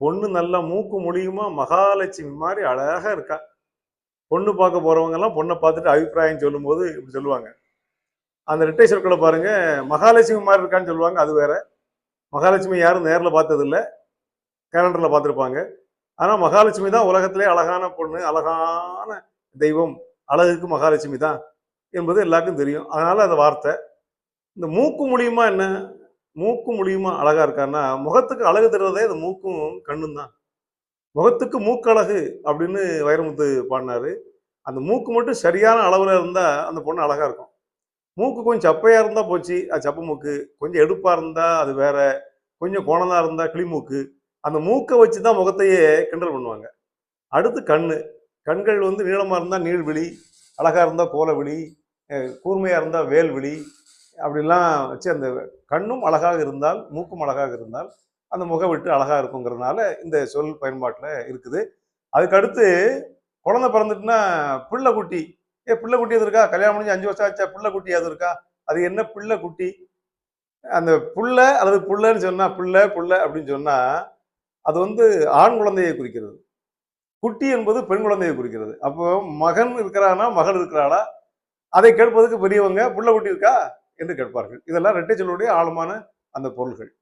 பொண்ணு நல்லா மூக்கு மொழியுமா மகாலட்சுமி மாதிரி அழகாக இருக்கா. பொண்ணு பார்க்க போகிறவங்க எல்லாம் பொண்ணை பார்த்துட்டு அபிப்பிராயம் சொல்லும்போது இப்படி சொல்லுவாங்க. அந்த ரெட்டை சொற்களை பாருங்க மகாலட்சுமி மாதிரி இருக்கான்னு சொல்லுவாங்க அது வேற. மகாலட்சுமி யாரும் நேரில் பார்த்ததில்ல. கேலண்டரில் பார்த்துருப்பாங்க. ஆனால் மகாலட்சுமி தான் உலகத்திலே அழகான பொண்ணு அழகான தெய்வம். அழகுக்கு மகாலட்சுமி தான் என்பது எல்லாருக்கும் தெரியும். அதனால அந்த வார்த்தை. இந்த மூக்கு மூலியமா என்ன? மூக்கும் மொழியுமா அழகா இருக்கான்னா முகத்துக்கு அழகு தருவதே அந்த மூக்கும் கண்ணும் தான் முகத்துக்கு மூக்கழகு அப்படின்னு வைரமுத்து பாடினாரு. அந்த மூக்கு மட்டும் சரியான அளவில் இருந்தால் அந்த பொண்ணு அழகா இருக்கும். மூக்கு கொஞ்சம் சப்பையாக இருந்தால் போச்சு. அது சப்பை மூக்கு. கொஞ்சம் எடுப்பாக இருந்தால் அது வேற. கொஞ்சம் கோணதாக இருந்தால் கிளிமூக்கு அந்த மூக்கை வச்சு தான் முகத்தையே கிண்டல் பண்ணுவாங்க. அடுத்து கண் கண்கள் வந்து நீளமாக இருந்தால் நீள்விழி அழகாக இருந்தால் கோலவிழி கூர்மையாக இருந்தால் வேல்விழி அப்படிலாம் வச்சு அந்த கண்ணும் அழகாக இருந்தால் மூக்கும் அழகாக இருந்தால் அந்த முக விட்டு அழகாக இருக்குங்கிறதுனால இந்த சொல் பயன்பாட்டில் இருக்குது. அதுக்கடுத்து குழந்தை பிறந்துட்டுனா பிள்ளை குட்டி. ஏ பிள்ளை குட்டி எது இருக்கா? கல்யாணம் முடிஞ்சு அஞ்சு வருஷம் ஆச்சா? பிள்ளை குட்டி அது இருக்கா? அது என்ன பிள்ளை குட்டி? அந்த புள்ள அல்லது புள்ளன்னு சொன்னால் புள்ளை புள்ள அப்படின்னு சொன்னால் அது வந்து ஆண் குழந்தையை குறிக்கிறது. குட்டி என்பது பெண் குழந்தையை குறிக்கிறது. அப்போ மகன் இருக்கிறானா? மகள் இருக்கிறாளா? அதை கேட்பதற்கு பெரியவங்க புள்ள குட்டி இருக்கா? என்று கேட்பார்கள். இதெல்லாம் ரெட்டைச்சலுடைய ஆழமான அந்த பொருள்கள்.